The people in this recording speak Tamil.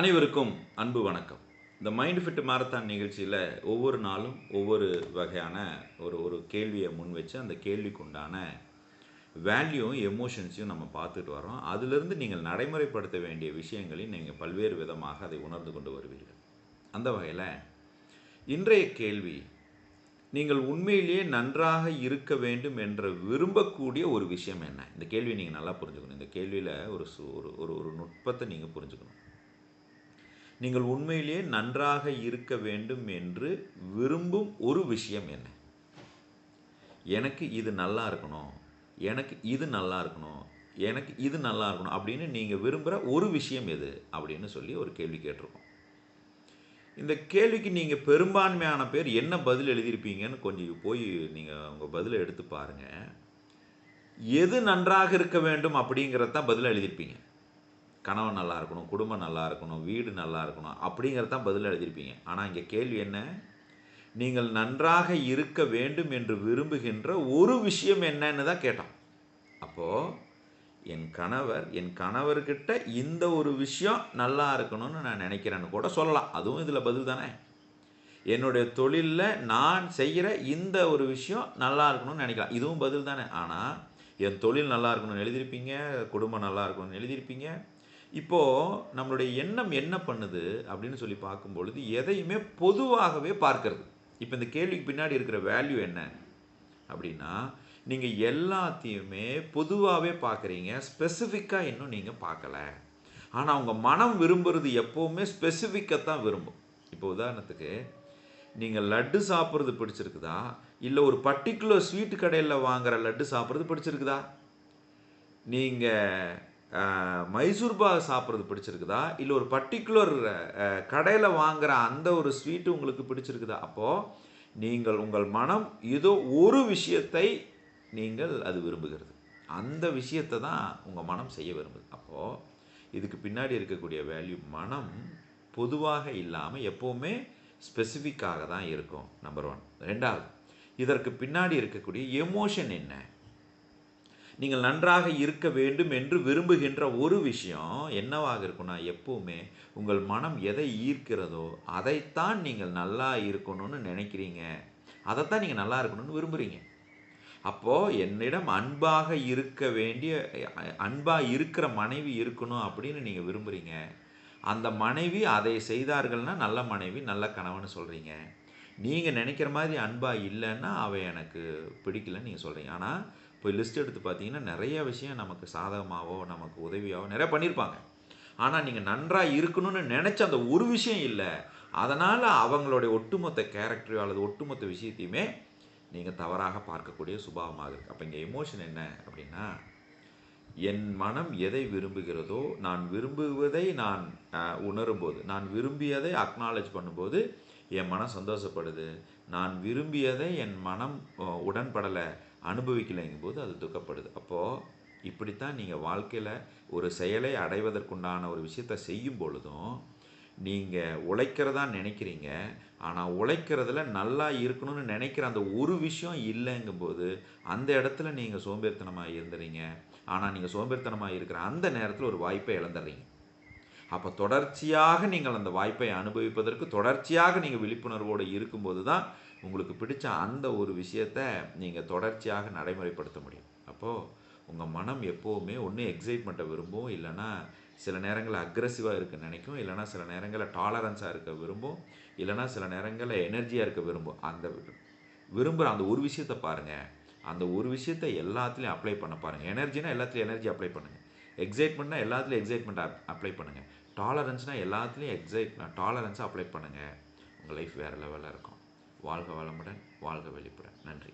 அனைவருக்கும் அன்பு வணக்கம். இந்த மைண்ட் ஃபிட் மாரத்தான் நிகழ்ச்சியில் ஒவ்வொரு நாளும் ஒவ்வொரு வகையான ஒரு ஒரு கேள்வியை முன் வச்சு அந்த கேள்விக்கு உண்டான வேல்யூவும் எமோஷன்ஸையும் நம்ம பார்த்துட்டு வரோம் அதிலிருந்து நீங்கள் நடைமுறைப்படுத்த வேண்டிய விஷயங்களையும் நீங்கள் பல்வேறு விதமாக அதை உணர்ந்து கொண்டு வருவீர்கள். அந்த வகையில் இன்றைய கேள்வி நீங்கள் உண்மையிலேயே நன்றாக இருக்க வேண்டும் என்ற விரும்பக்கூடிய ஒரு விஷயம் என்ன? இந்த கேள்வியை நீங்கள் நல்லா புரிஞ்சுக்கணும். இந்த கேள்வியில் ஒரு சு- ஒரு ஒரு ஒரு நுட்பத்தை நீங்கள் புரிஞ்சுக்கணும். நீங்கள் உண்மையிலேயே நன்றாக இருக்க வேண்டும் என்று விரும்பும் ஒரு விஷயம் என்ன? எனக்கு இது நல்லா இருக்கணும். எனக்கு இது நல்லா இருக்கணும். எனக்கு இது நல்லா இருக்கணும் அப்படின்னு நீங்கள் விரும்புகிற ஒரு விஷயம் எது அப்படின்னு சொல்லி ஒரு கேள்வி கேட்டிருக்கோம். இந்த கேள்விக்கு நீங்கள் பெரும்பான்மையான பேர் என்ன பதில் எழுதியிருப்பீங்கன்னு கொஞ்சம் போய் நீங்கள் உங்கள் பதிலை எடுத்து பாருங்கள் எது நன்றாக இருக்க வேண்டும் அப்படிங்கிறத தான் பதில் எழுதியிருப்பீங்க. கணவன் நல்லா இருக்கணும் குடும்பம் நல்லா இருக்கணும் வீடு நல்லா இருக்கணும் அப்படிங்கிறது தான் பதில் எழுதியிருப்பீங்க. ஆனால் இங்கே கேள்வி என்ன? நீங்கள் நன்றாக இருக்க வேண்டும் என்று விரும்புகின்ற ஒரு விஷயம் என்னன்னு தான் கேட்டோம் அப்போது என் கணவர் என் கணவர்கிட்ட இந்த ஒரு விஷயம் நல்லா இருக்கணும்னு நான் நினைக்கிறேன்னு கூட சொல்லலாம். அதுவும் இதில் பதில் தானே? என்னுடைய தொழிலில் நான் செய்கிற இந்த ஒரு விஷயம் நல்லா இருக்கணும்னு நினைக்கலாம். இதுவும் பதில் தானே? ஆனால் என் தொழில் நல்லா இருக்கணும்னு எழுதியிருப்பீங்க குடும்பம் நல்லா இருக்கணும்னு எழுதியிருப்பீங்க இப்போது நம்மளுடைய எண்ணம் என்ன பண்ணுது அப்படின்னு சொல்லி பார்க்கும் பொழுது எதையுமே பொதுவாகவே பார்க்கறது. இப்போ இந்த கேள்விக்கு பின்னாடி இருக்கிற வேல்யூ என்ன? அப்படின்னா நீங்கள் எல்லாத்தையுமே பொதுவாகவே பார்க்குறீங்க. ஸ்பெசிஃபிக்காக இன்னும் நீங்கள் பார்க்கல. ஆனால் அவங்க மனம் விரும்புறது எப்போவுமே ஸ்பெசிஃபிக்காக தான் விரும்பும். இப்போ உதாரணத்துக்கு நீங்கள் லட்டு சாப்பிட்றது பிடிச்சிருக்குதா? இல்லை ஒரு பர்டிகுலர் ஸ்வீட் கடையில் வாங்குற லட்டு சாப்பிட்றது பிடிச்சிருக்குதா? நீங்கள் மைசூர் பாக் சாப்பிட்றது பிடிச்சிருக்குதா? இல்லை ஒரு பர்டிகுலர் கடையில் வாங்குகிற அந்த ஒரு ஸ்வீட்டு உங்களுக்கு பிடிச்சிருக்குதா? அப்போது நீங்கள் உங்கள் மனம் ஏதோ ஒரு விஷயத்தை நீங்கள் அது விரும்புகிறது. அந்த விஷயத்தை தான் உங்கள் மனம் செய்ய விரும்புது. அப்போது இதுக்கு பின்னாடி இருக்கக்கூடிய வேல்யூ மனம் பொதுவாக இல்லாமல் எப்போவுமே ஸ்பெசிஃபிக்காக தான் இருக்கும் நம்பர் ஒன் ரெண்டாவது இதற்கு பின்னாடி இருக்கக்கூடிய எமோஷன் என்ன? நீங்கள் நன்றாக இருக்க வேண்டும் என்று விரும்புகின்ற ஒரு விஷயம் என்னவாக இருக்கும்னா எப்பவுமே உங்கள் மனம் எதை ஈர்க்கிறதோ அதைத்தான் நீங்கள் நல்லா இருக்கணும்னு நினைக்கிறீங்க. அதைத்தான் நீங்கள் நல்லா இருக்கணும்னு விரும்புகிறீங்க அப்போது என்னிடம் அன்பாக இருக்க வேண்டிய அன்பாக இருக்கிற மனைவி இருக்கணும் அப்படின்னு நீங்கள் விரும்புகிறீங்க அந்த மனைவி அதை செய்தார்கள்னா நல்ல மனைவி நல்ல கணவன் சொல்கிறீங்க நீங்கள் நினைக்கிற மாதிரி அன்பாக இல்லைன்னா அவள் எனக்கு பிடிக்கலன்னு நீங்கள் சொல்கிறீங்க ஆனால் இப்போ லிஸ்ட் எடுத்து பார்த்தீங்கன்னா நிறைய விஷயம் நமக்கு சாதகமாகவோ நமக்கு உதவியாகவோ நிறைய பண்ணியிருப்பாங்க ஆனால் நீங்கள் நன்றாக இருக்கணும்னு நினச்ச அந்த ஒரு விஷயம் இல்லை. அதனால் அவங்களுடைய ஒட்டுமொத்த கேரக்டரையோ அல்லது ஒட்டுமொத்த விஷயத்தையுமே நீங்கள் தவறாக பார்க்கக்கூடிய சுபாவமாக இருக்குது அப்போ இங்கே எமோஷன் என்ன அப்படின்னா என் மனம் எதை விரும்புகிறதோ நான் விரும்புவதை நான் உணரும்போது நான் விரும்பியதை அக்னாலேஜ் பண்ணும்போது என் மனம் சந்தோஷப்படுது. நான் விரும்பியதை என் மனம் உடன்படலை அனுபவிக்கலைங்கும் போது அது துக்கப்படுது. அப்போது இப்படித்தான் நீங்கள் வாழ்க்கையில் ஒரு செயலை அடைவதற்குண்டான ஒரு விஷயத்தை செய்யும் பொழுதும் நீங்கள் உழைக்கிறதா நினைக்கிறீங்க. ஆனால் உழைக்கிறதுல நல்லா இருக்கணும்னு நினைக்கிற அந்த ஒரு விஷயம் இல்லைங்கும்போது அந்த இடத்துல நீங்கள் சோம்பேறித்தனமாக இருந்துறீங்க. ஆனால் நீங்கள் சோம்பேறித்தனமாக இருக்கிற அந்த நேரத்தில் ஒரு வாய்ப்பை இழந்துடுறீங்க அப்போ தொடர்ச்சியாக நீங்கள் அந்த வாய்ப்பை அனுபவிப்பதற்கு தொடர்ச்சியாக நீங்கள் விழிப்புணர்வோடு இருக்கும்போது தான் உங்களுக்கு பிடிச்ச அந்த ஒரு விஷயத்தை நீங்கள் தொடர்ச்சியாக நடைமுறைப்படுத்த முடியும். அப்போது உங்கள் மனம் எப்போவுமே ஒன்று எக்ஸைட்மெண்ட்டை விரும்பும் இல்லைன்னா சில நேரங்களில் அக்ரெசிவாக இருக்க நினைக்கும் இல்லைனா சில நேரங்களில் டாலரன்ஸாக இருக்க விரும்பும் இல்லைன்னா சில நேரங்களில் எனர்ஜியாக இருக்க விரும்பும். அந்த விரும்புகிற அந்த ஒரு விஷயத்தை பாருங்கள் அந்த ஒரு விஷயத்தை எல்லாத்துலேயும் அப்ளை பண்ண பாருங்கள் எனர்ஜினா எல்லாத்துலேயும் எனர்ஜி அப்ளை பண்ணுங்கள் எக்ஸைட்மெண்ட்னா எல்லாத்துலேயும் எக்ஸைட்மெண்ட் அப்ளை பண்ணுங்கள் டாலரன்ஸ்னால் எல்லாத்துலேயும் எக்ஸைட் டாலரன்ஸை அப்ளை பண்ணுங்கள் உங்கள் லைஃப் வேறு லெவலில் இருக்கும். வாழ்க வளமுடன் வாழ்க வெளிப்புடன் நன்றி.